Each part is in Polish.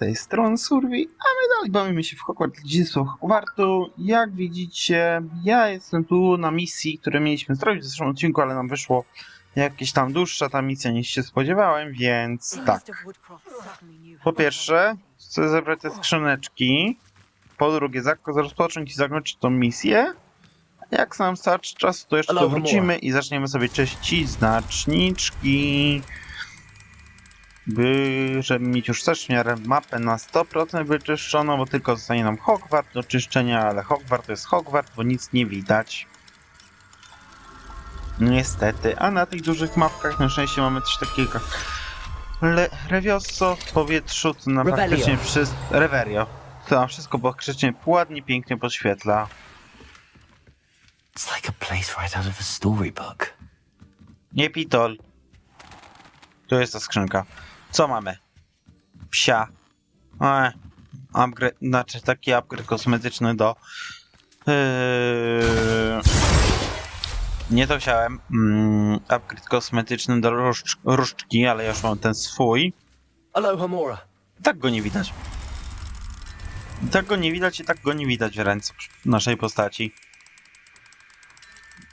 tej strony Survi, a my dalej bawimy się w Hogwarts Dziedzictwo Hogwartu. Jak widzicie, ja jestem tu na misji, które mieliśmy zrobić w zeszłym odcinku, ale nam wyszło jakieś tam dłuższa ta misja niż się spodziewałem, więc tak. Po pierwsze, chcę zebrać te skrzyneczki. Po drugie, rozpocząć i zakończyć tą misję. Jak nam starczy czasu, to jeszcze tu wrócimy i zaczniemy sobie czyścić znaczniczki. By, żeby mieć już też w miarę mapę na 100% wyczyszczoną, bo tylko zostanie nam Hogwart do czyszczenia, ale Hogwart to jest Hogwart, bo nic nie widać. Niestety, a na tych dużych mapkach na szczęście mamy coś takiego jak Le Revioso w powietrzu, to nam Revelio. praktycznie wszystko... Reverio. To nam wszystko praktycznie ładnie, pięknie podświetla. It's like a place right out of a storybook. Nie pitol. Tu jest ta skrzynka. Co mamy? Psia. E, upgrade, znaczy taki upgrade kosmetyczny do... Yy, nie to chciałem. Mm, upgrade kosmetyczny do różdż, różdżki, ale już mam ten swój. Hello, Hamora. Tak go nie widać. Tak go nie widać i tak go nie widać w ręce naszej postaci.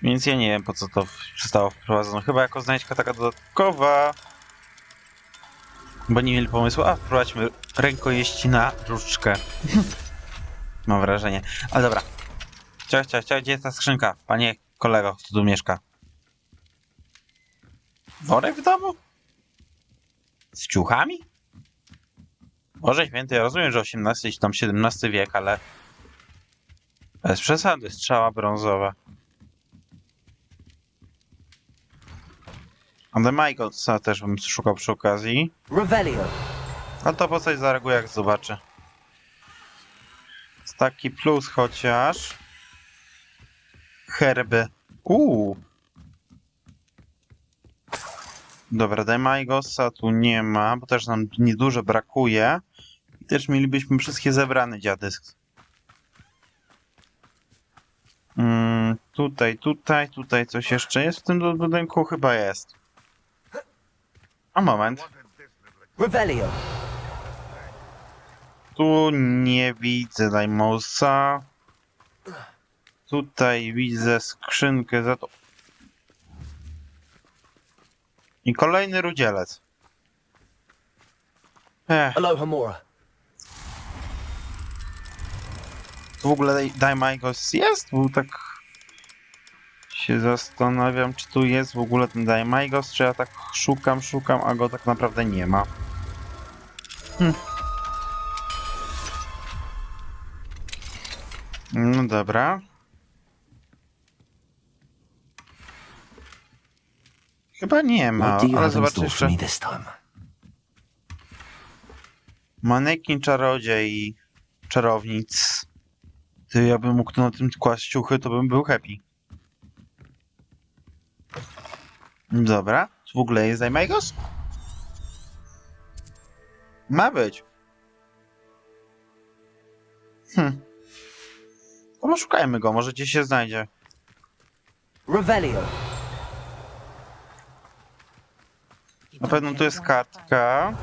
Więc ja nie wiem po co to zostało wprowadzone. Chyba jako znajdźka taka dodatkowa. Bo nie mieli pomysłu. A, wprowadźmy rękojeści na różdżkę. Mam wrażenie. Ale dobra. Cia, cia, cia, gdzie jest ta skrzynka? Panie kolego, kto tu mieszka? Worek w domu? Z ciuchami? Boże święty, ja rozumiem, że XVIII czy tam XVII wiek, ale bez przesady, strzała brązowa. A The Michaelsa też bym szukał przy okazji. Revelio. A to postać zareaguje jak zobaczy. Jest taki plus chociaż. Herby. Uuu. Dobra, Demagosa tu nie ma, bo też nam niedużo brakuje. I też mielibyśmy wszystkie zebrane dziadysk. Mm, tutaj, tutaj, tutaj coś jeszcze jest w tym budynku? Chyba jest. A moment. Revelio. Tu nie widzę Daimosa. Tutaj widzę skrzynkę za to. I kolejny rudzielec. Ech, Hello, Hamora. tu w ogóle Daimagos jest? Był tak... się zastanawiam, czy tu jest w ogóle ten Daimagos, czy ja tak szukam, szukam, a go tak naprawdę nie ma. Hm. No dobra. Chyba nie ma, ale zobacz jeszcze. Manekin, czarodziej i czarownic. Ty, ja bym mógł na tym kłaść ciuchy, to bym był happy. Dobra. W ogóle jest Daimagos? Ma być. Hm. To poszukajmy go, może gdzieś się znajdzie. Revelio. Na pewno tu jest kartka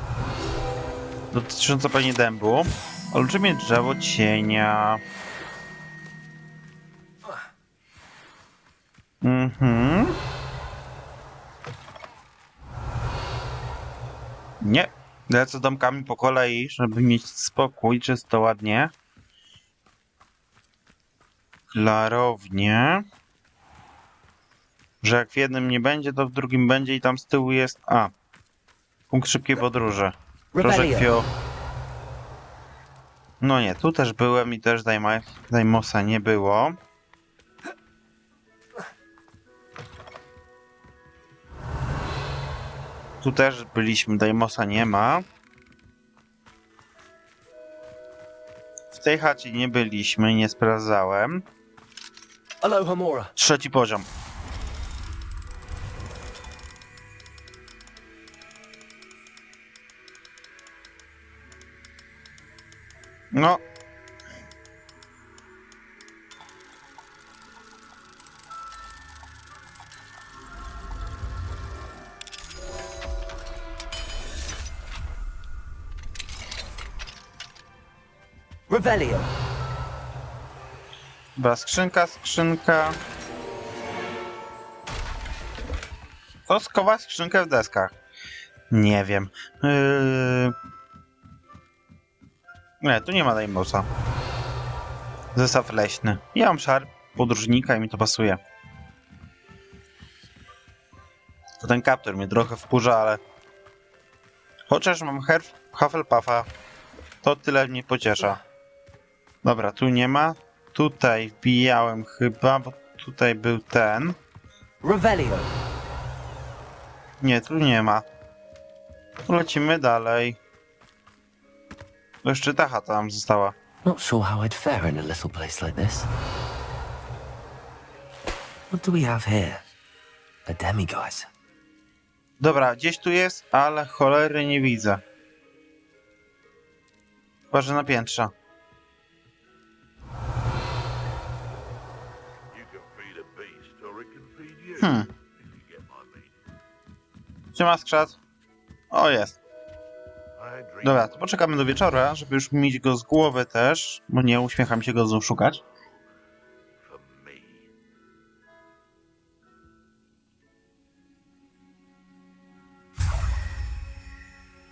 dotycząca pewnie dębu. Olbrzymie drzewo cienia. Mhm. Nie. Lecę domkami po kolei, żeby mieć spokój, czysto ładnie. Klarownie. Że jak w jednym nie będzie, to w drugim będzie i tam z tyłu jest... A. Punkt szybkiej podróży. Proszę kwio. No nie, tu też byłem i też Daima, Daimosa nie było. Tu też byliśmy, Daimosa nie ma. W tej chacie nie byliśmy, nie sprawdzałem. Hello, Hamora. Trzeci poziom. No. Revelio. Dobra, skrzynka, skrzynka. To skowa skrzynkę w deskach. Nie wiem. Yy... Nie, tu nie ma Daimbosa. Zestaw leśny. Ja mam szarp podróżnika i mi to pasuje. To ten kaptur mnie trochę wkurza, ale... Chociaż mam herb Hufflepuffa, to tyle mnie pociesza. Dobra, tu nie ma. Tutaj wbijałem chyba, bo tutaj był ten. Revelio. Nie, tu nie ma. Lecimy dalej. Jeszcze ta chata tam została. Not sure how I'd fare in a little place like this. What do we have here? A demiguise. Dobra, gdzieś tu jest, ale cholery nie widzę. Chyba, że na piętrze. Hmm. If you get my meaning. Gdzie ma skrzat? O, jest. Dobra, to poczekamy do wieczora, żeby już mieć go z głowy też, bo nie uśmiecham się go znów szukać.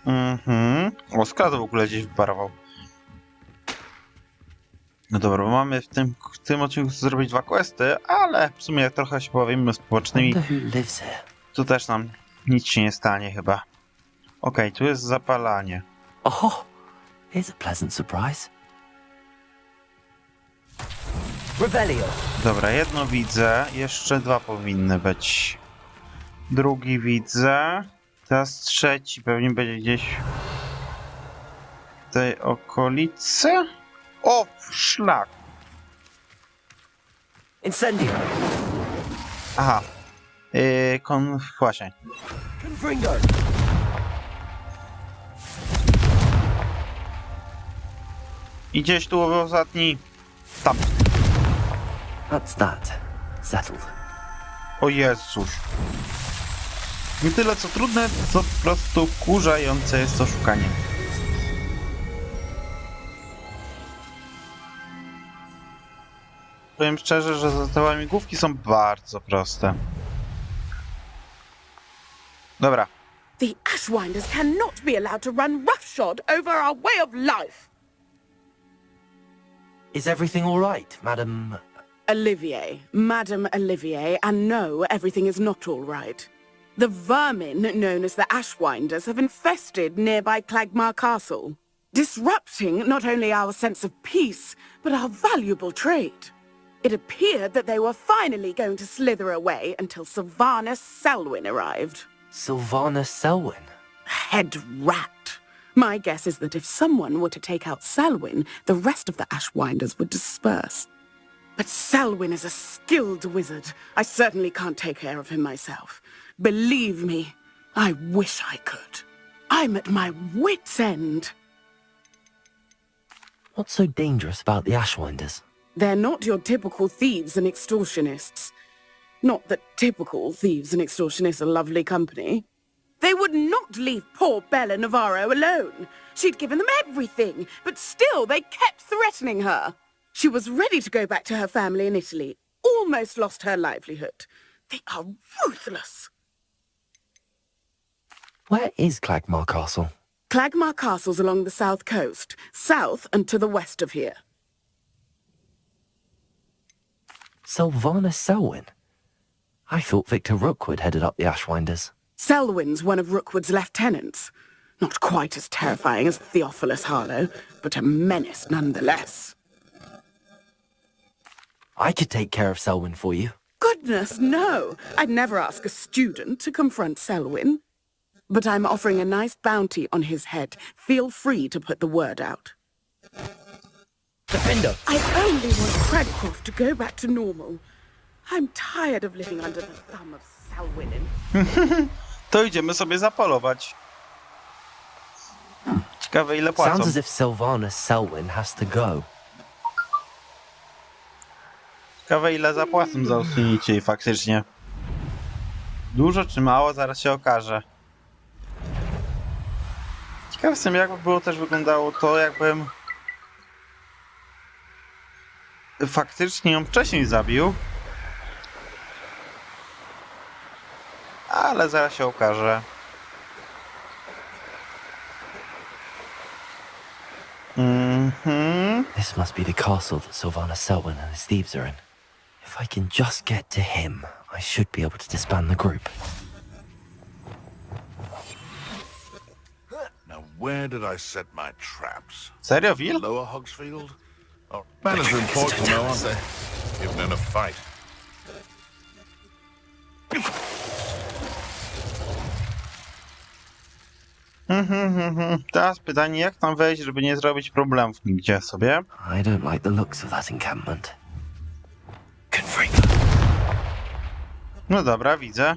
Mhm. O, skrat w ogóle gdzieś wyparował. No dobra, bo mamy w tym, w tym odcinku zrobić dwa questy, ale w sumie jak trochę się pobawimy społecznymi, tu też nam nic się nie stanie chyba. Okej, tu jest zapalanie. Oh, here's a pleasant surprise. Revelio. Dobra, jedno widzę, jeszcze dwa powinny być. Drugi widzę, teraz trzeci pewnie będzie gdzieś w tej okolicy. O, szlak! Incendio. Aha. Yy, kon... właśnie. Confringo. I gdzieś tu ostatni... Tam. That's that. Settled. O Jezus. Nie tyle co trudne, co po prostu wkurzające jest to szukanie. Powiem szczerze, że te łamigłówki są bardzo proste. Dobra. The Ashwinders cannot be allowed to run roughshod over our way of life. Is everything all right, Madam? Olivier, Madame Olivier, and no, everything is not all right. The vermin known as the Ashwinders have infested nearby Clagmar Castle, disrupting not only our sense of peace, but our valuable trade. It appeared that they were finally going to slither away until Sylvanus Selwyn arrived. Sylvana Selwyn. head rat. My guess is that if someone were to take out Selwyn, the rest of the Ashwinders would disperse. But Selwyn is a skilled wizard. I certainly can't take care of him myself. Believe me, I wish I could. I'm at my wit's end. What's so dangerous about the Ashwinders? They're not your typical thieves and extortionists. Not that typical thieves and extortionists are lovely company. They would not leave poor Bella Navarro alone. She'd given them everything, but still they kept threatening her. She was ready to go back to her family in Italy, almost lost her livelihood. They are ruthless. Where is Clagmar Castle? Clagmar Castle's along the south coast, south and to the west of here. Sylvana Selwyn? I thought Victor Rookwood headed up the Ashwinders. Selwyn's one of Rookwood's lieutenants. Not quite as terrifying as Theophilus Harlow, but a menace nonetheless. I could take care of Selwyn for you. Goodness, no! I'd never ask a student to confront Selwyn. But I'm offering a nice bounty on his head. Feel free to put the word out. Defender! I only want to go back to normal. I'm tired of living under the thumb of To idziemy sobie zapolować. Ciekawe ile płacą. Sounds as if Sylvana Selwyn has to go. Ciekawe ile zapłacą za usunięcie jej faktycznie. Dużo czy mało, zaraz się okaże. Ciekaw jestem jakby było też wyglądało to, jakbym faktycznie ją wcześniej zabił. Ale zaraz się okaże. Mhm. This must be the castle that Sylvana Selwyn and his thieves are in. If I can just get to him, I should be able to disband the group. Now, where did I set my traps? Serio, Will? Lower Hogsfield? Oh, manners are important now, aren't they? Even in a fight. Mhm, mhm, mhm. Teraz pytanie, jak tam wejść, żeby nie zrobić problemów nigdzie sobie. I don't like the looks of that encampment. No dobra, widzę.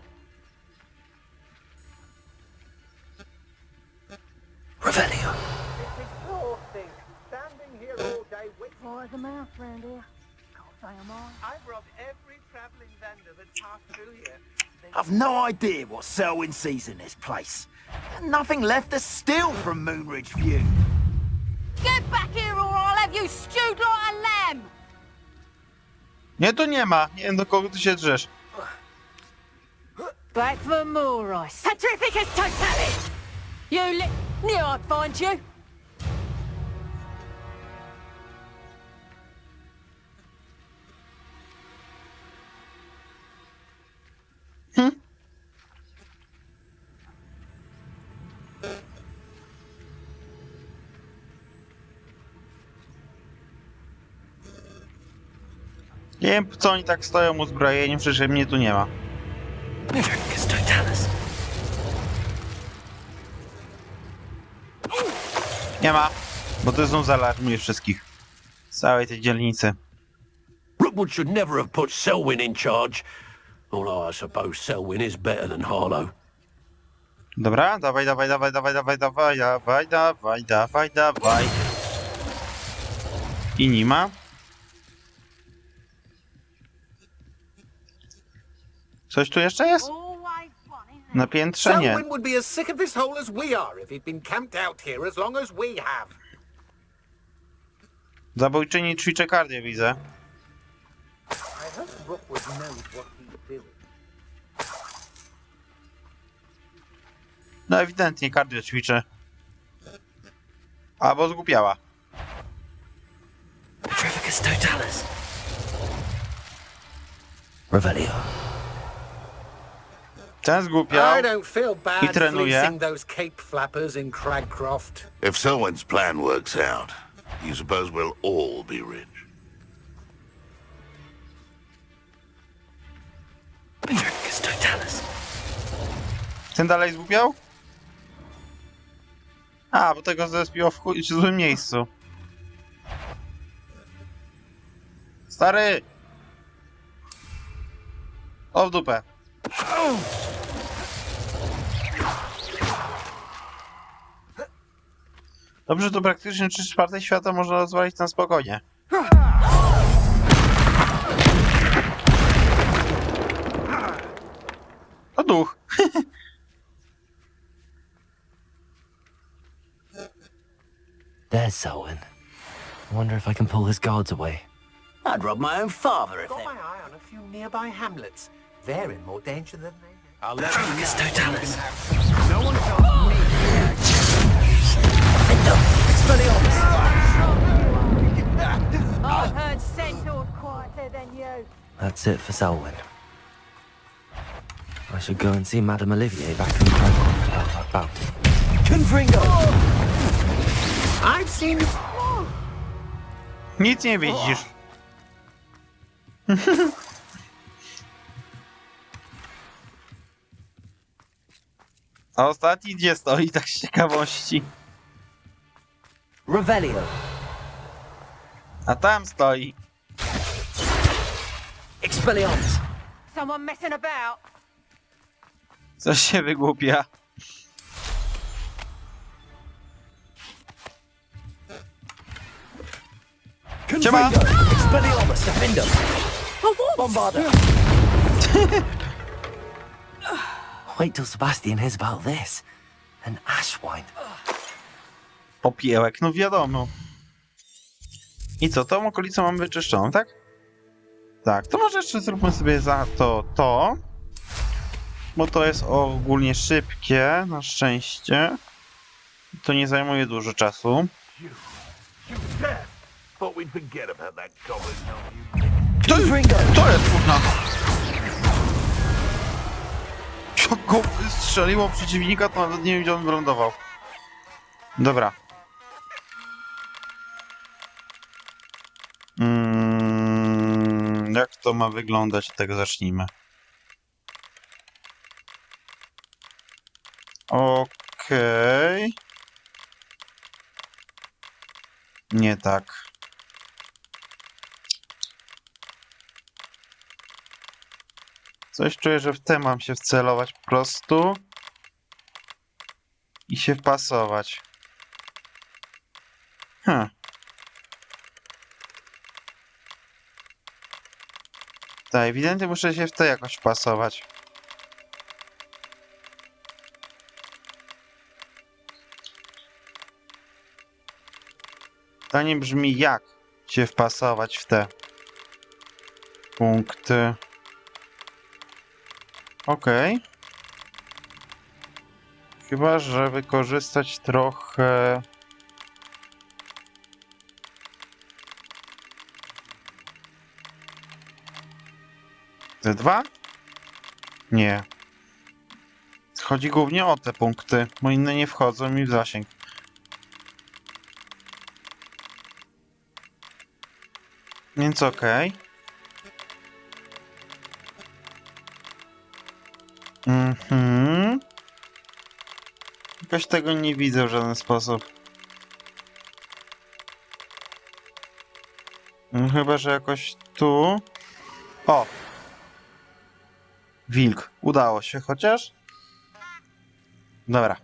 Waiting. Boy, the mouse round here. Can't say I'm on. I've robbed every travelling vendor that's passed through here. I've no idea what Selwyn sees in this place. Nothing left to steal from Moonridge View. Get back here or I'll have you stewed like a lamb! Nie, tu nie ma. Nie wiem, do kogo ty się drzesz. Back for more ice. Petrificus totalis! You li- knew I'd find you. Nie wiem, co oni tak stoją uzbrojeni, przecież mnie tu nie ma. Totalis! Nie ma, bo to znów zaalarmuje wszystkich. Całej tej dzielnicy. Rookwood should never have put Selwyn in charge. Although I suppose Selwyn is better than Harlow. Dobra, dawaj, dawaj, dawaj, dawaj, dawaj, dawaj, dawaj, dawaj, dawaj, dawaj. I nie ma. Coś tu jeszcze jest? Na piętrze nie. Selwyn would be as sick of this hole as we are if he'd been camped out here as long as we have. Zabójczyni ćwiczę kardię, widzę. I hope Rookwood knows what he's doing. No ewidentnie kardio ćwiczę. Albo zgłupiała. Petrificus Totalis! Revelio! Ten zgłupiał. I don't feel bad I trenuje. fleecing those cape flappers in Cragcroft. If Selwyn's plan works out, you suppose we'll all be rich? Ten dalej zgłupiał? A, bo tego zespiło w chuj, w złym miejscu. Stary! O w dupę. Dobrze, to praktycznie 3 czwarte świata można rozwalić na spokojnie. To duch. There's Selwyn. I wonder if I can pull his guards away. I'd rob my own father if Got my eye on a few nearby hamlets. They're in more danger than they. I'll let you know. No one tells me. I heard centaurs quieter than you. That's it for Selwyn. I should go and see Madame Olivier back in Crancroft about that bounty. Confringo! I've seen Nic nie widzisz. A ostatni gdzie stoi, tak z ciekawości. Revelio. A tam stoi. Expelliarmus. Someone messing about. Coś się wygłupia. Siema. Confringo. Expelliarmus. Defender. Bombarder. Wait till Sebastian hears about this. An ashwind. Popiełek, no wiadomo. I co, tą okolicę mamy wyczyszczoną, tak? Tak, to może jeszcze zróbmy sobie za to to. Bo to jest ogólnie szybkie, na szczęście. To nie zajmuje dużo czasu. To, to jest kurna. Jak go strzeliło przeciwnika, to nawet nie wiem, gdzie on wylądował. Dobra. Jak to ma wyglądać? Tego zacznijmy. Okej. Nie tak. Coś czuję, że w te mam się wcelować po prostu. I się wpasować. Tak, ewidentnie muszę się w te jakoś wpasować. Pytanie brzmi, jak się wpasować w te punkty. Okej. Chyba, że wykorzystać trochę... dwa? Nie. Chodzi głównie o te punkty, bo inne nie wchodzą mi w zasięg. Więc okej. Mhm. Jakoś tego nie widzę w żaden sposób. No, chyba, że jakoś tu. O! Wilk. Udało się chociaż? Dobra.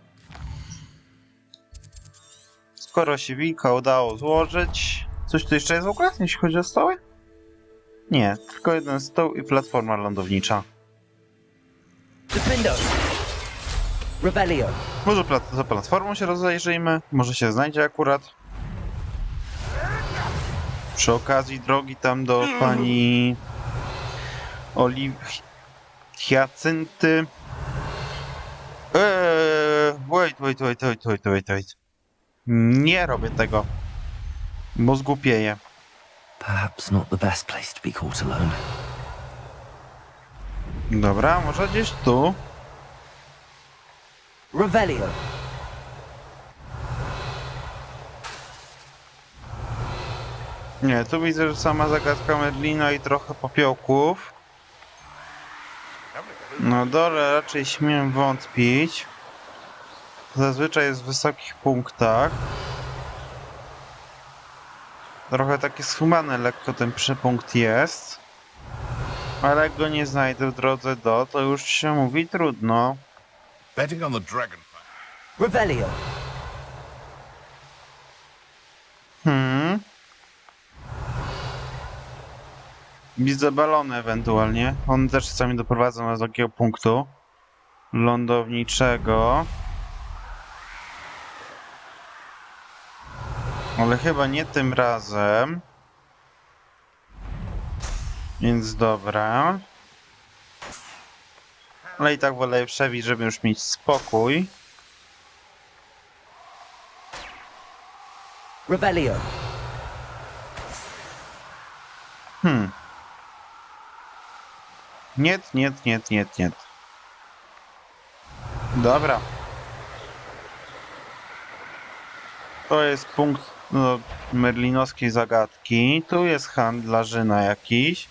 Skoro się wilka udało złożyć. Coś tu jeszcze jest w ogóle, jeśli chodzi o stoły? Nie, tylko jeden stół i platforma lądownicza. Defendo! Może plat za platformą się rozejrzyjmy, może się znajdzie akurat. Przy okazji drogi tam do pani Oliw... Hiacynty. Eee, wait, wait, wait, wait, wait, wait, wait. Nie robię tego, bo zgłupieję. Perhaps not the best place to be caught alone. Dobra, może gdzieś tu. Revelio! Nie, tu widzę, że sama zagadka Merlina i trochę popiołków. No dole raczej śmiem wątpić. Zazwyczaj jest w wysokich punktach. Trochę taki schumany lekko ten przypunkt jest. Ale jak go nie znajdę w drodze do, to już się mówi trudno. Betting on the dragon. Revelio! Widzę balony ewentualnie. One też czasami doprowadzą nas do takiego punktu lądowniczego. Ale chyba nie tym razem. Więc dobra. Ale i tak wolę przebić, żeby już mieć spokój. Revelio! Hmm. Nie, nie, nie, nie, nie. Dobra. To jest punkt no, merlinowskiej zagadki. Tu jest handlarzyna jakiś.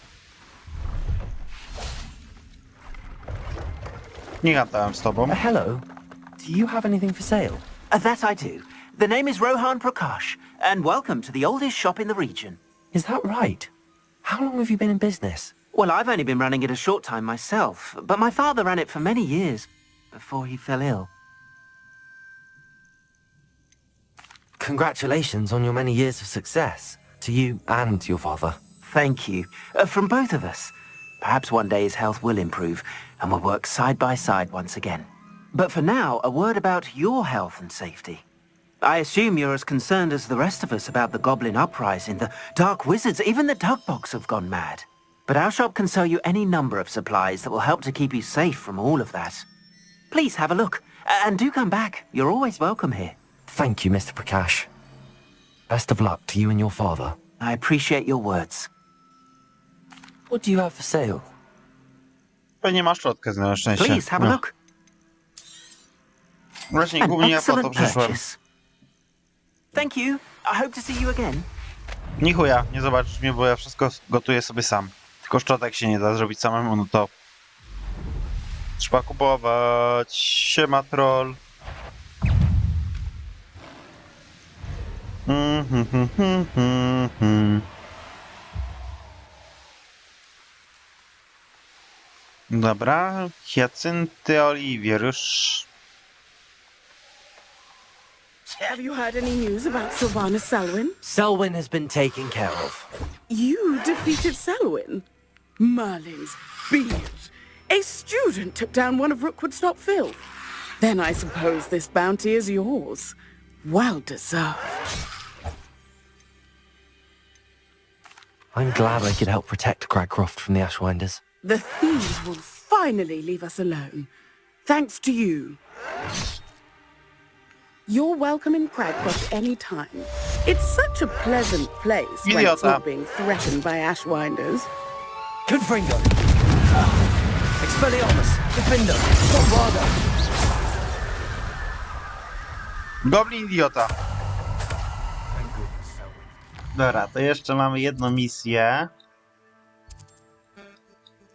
Nie gadałem z tobą. Uh, hello? Do you have anything for sale? Uh, that I do. The name is Rohan Prakash, and welcome to the oldest shop in the region. Is that right? How long have you been in business? Well, I've only been running it a short time myself, but my father ran it for many years before he fell ill. Congratulations on your many years of success. To you and your father. Thank you. Uh, from both of us. Perhaps one day his health will improve, and we'll work side by side once again. But for now, a word about your health and safety. I assume you're as concerned as the rest of us about the Goblin Uprising. The Dark Wizards, even the Dugbox have gone mad. But our shop can sell you any number of supplies that will help to keep you safe from all of that. Please have a look. a- And do come back. You're always welcome here. Thank you, Mr. Prakash. Best of luck to you and your father. I appreciate your words. What do you have for sale? Pewnie masz szczotkę na szczęście. Please have a No. look. Właśnie An głównie ja po to excellent przyszłem. purchase. Thank you. I hope to see you again. Nie chuja, nie zobaczysz mnie, bo ja wszystko gotuję sobie sam. Tylko szczotek się nie da zrobić samemu, no to... Trzeba kupować. Siema troll. Mhm, mhm, mhm, mhm. Dobra, Hiacynty Oliwier już... Have you heard any news about Sylvana Selwyn? Selwyn has been taken care of. You defeated Selwyn? Merlin's beard. A student took down one of Rookwood's top fill. Then I suppose this bounty is yours. Well deserved. I'm glad I could help protect Cragcroft from the Ashwinders. The thieves will finally leave us alone. Thanks to you. You're welcome in Cragcroft any time. It's such a pleasant place when it's not being threatened by Ashwinders. Confringo! Expelliarmus! Defender! Bombarda! Goblin idiota. Dobra, to jeszcze mamy jedną misję.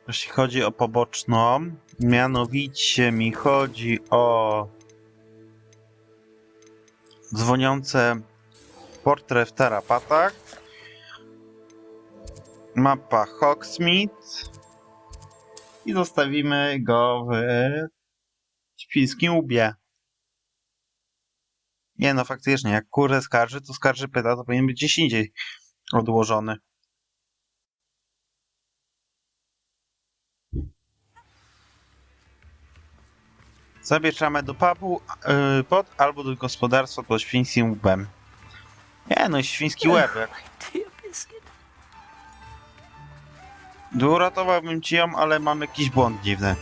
Jeśli chodzi o poboczną, mianowicie mi chodzi o dzwoniące portret w tarapatach, mapa Hogsmeade i zostawimy go w Świńskim Łbie. Nie no, faktycznie, jak kurę skarży, to skarży pyta, to powinien być gdzieś indziej odłożony. Zabieczamy do pubu yy, pod albo do gospodarstwa pod świńskim łbem. Nie no, świński łeb. Jak... Uratowałbym ci ją, ale mam jakiś błąd dziwny.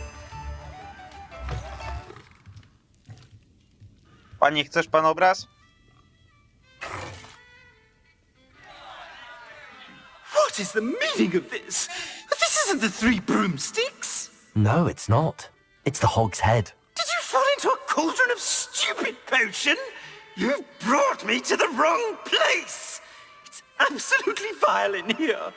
Panie, chcesz pan obraz? What is the meaning of this? This isn't the Three Broomsticks! No, it's not. It's the Hog's Head. Did you fall into a cauldron of stupid potion? You've brought me to the wrong place! It's absolutely vile in here.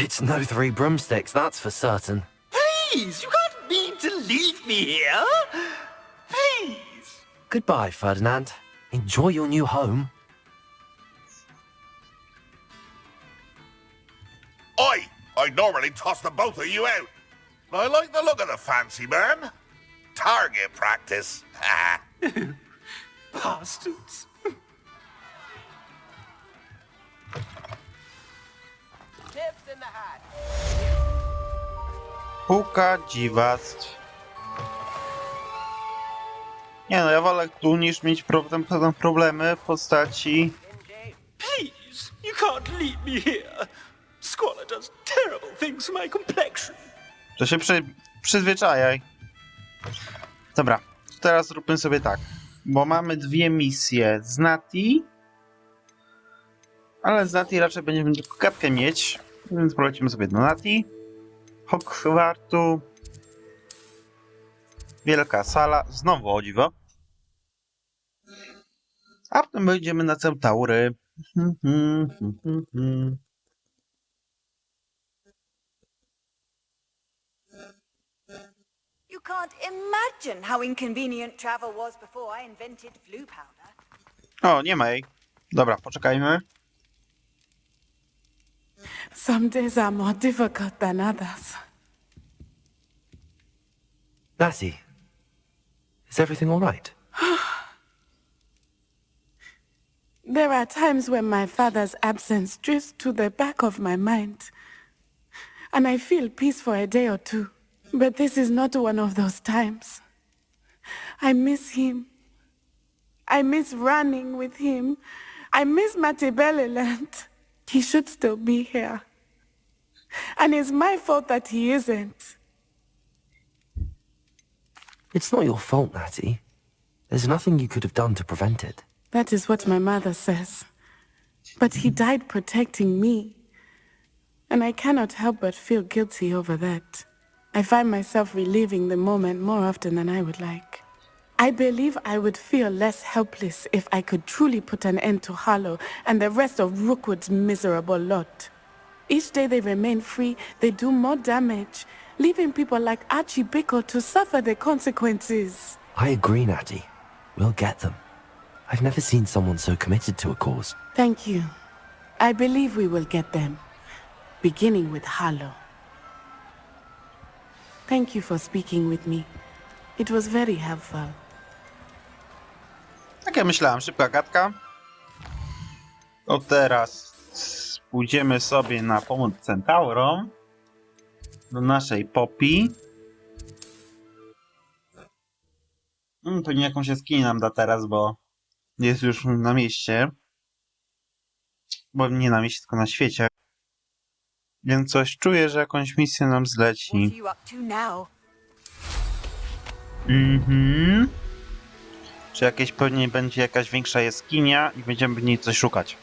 It's no three broomsticks, that's for certain. Please, you can't mean to leave me here. Please. Goodbye, Ferdinand. Enjoy your new home. Oi! I normally toss the both of you out. But I like the look of the fancy man. Target practice. Ha. Bastards. Półka dziwactw. Nie no, ja wolę tu niż mieć problem, potem problemy w postaci... Please, you can't leave me here. Squalor does terrible things to my complexion. To się przy, przyzwyczajaj. Dobra, teraz zróbmy sobie tak. Bo mamy dwie misje z Nati. Ale z Nati raczej będziemy tylko kapkę mieć. Więc polecimy sobie do Nati. Hogwartu. Wielka sala. Znowu o dziwo. A potem będziemy na Centaury. You can't imagine how inconvenient travel was before I invented blue powder. O, nie ma jej. Dobra, poczekajmy. Some days are more difficult than others. Lassie, is everything all right? There are times when my father's absence drifts to the back of my mind. And I feel peace for a day or two. But this is not one of those times. I miss him. I miss running with him. I miss Matibeleland. He should still be here. And it's my fault that he isn't. It's not your fault, Natty. There's nothing you could have done to prevent it. That is what my mother says. But he died protecting me. And I cannot help but feel guilty over that. I find myself reliving the moment more often than I would like. I believe I would feel less helpless if I could truly put an end to Harlow and the rest of Rookwood's miserable lot. Each day they remain free, they do more damage, leaving people like Archie Bickle to suffer the consequences. I agree, Natty. We'll get them. I've never seen someone so committed to a cause. Thank you. I believe we will get them, beginning with Harlow. Thank you for speaking with me. It was very helpful. Tak jak myślałem, szybka gadka. To teraz pójdziemy sobie na pomoc Centaurom. Do naszej Poppy. Mm, to nie jakąś jaskinię nam da teraz, bo jest już na mieście. Bo nie na mieście, tylko na świecie. Więc coś czuję, że jakąś misję nam zleci. Mhm. Czy jakieś pewnie będzie jakaś większa jaskinia i będziemy w niej coś szukać.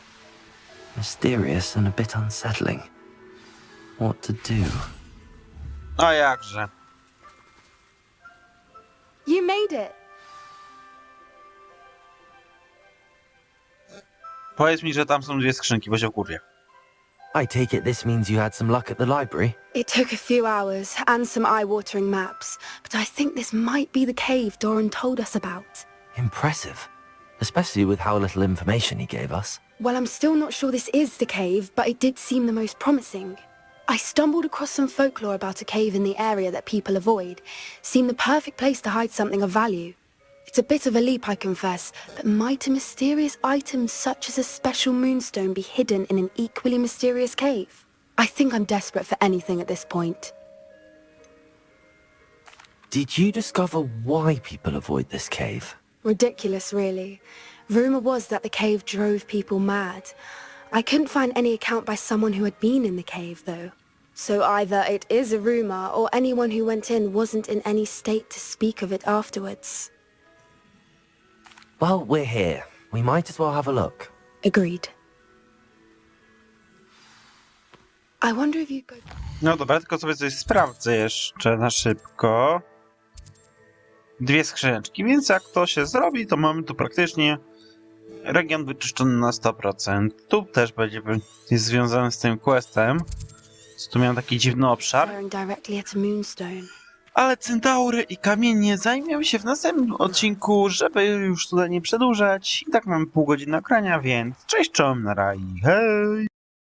Mysterious and a bit unsettling. What to do? A jakże. You made it. Powiedz mi, że tam są dwie skrzynki, bo się wkurwię. I take it this means you had some luck at the library. It took a few hours and some eye-watering maps, but I think this might be the cave Doran told us about. Impressive. Especially with how little information he gave us. Well, I'm still not sure this is the cave, but it did seem the most promising. I stumbled across some folklore about a cave in the area that people avoid. Seemed the perfect place to hide something of value. It's a bit of a leap, I confess, but might a mysterious item such as a special moonstone be hidden in an equally mysterious cave? I think I'm desperate for anything at this point. Did you discover why people avoid this cave? Ridiculous, really. Rumour was that the cave drove people mad. I couldn't find any account by someone who had been in the cave, though. So either it is a rumour, or anyone who went in wasn't in any state to speak of it afterwards. Well, we're here. We might as well have a look. Agreed. I wonder if you could... No dobra, tylko sobie coś sprawdzę jeszcze na szybko. Dwie skrzyneczki, więc jak to się zrobi, to mamy tu praktycznie region wyczyszczony na 100%. Tu też będzie jest związany z tym questem. Tu miałem taki dziwny obszar. Ale centaury i kamienie zajmią się w następnym odcinku, żeby już tutaj nie przedłużać. I tak mamy pół godziny nagrania, więc cześć, czołem, na i hej!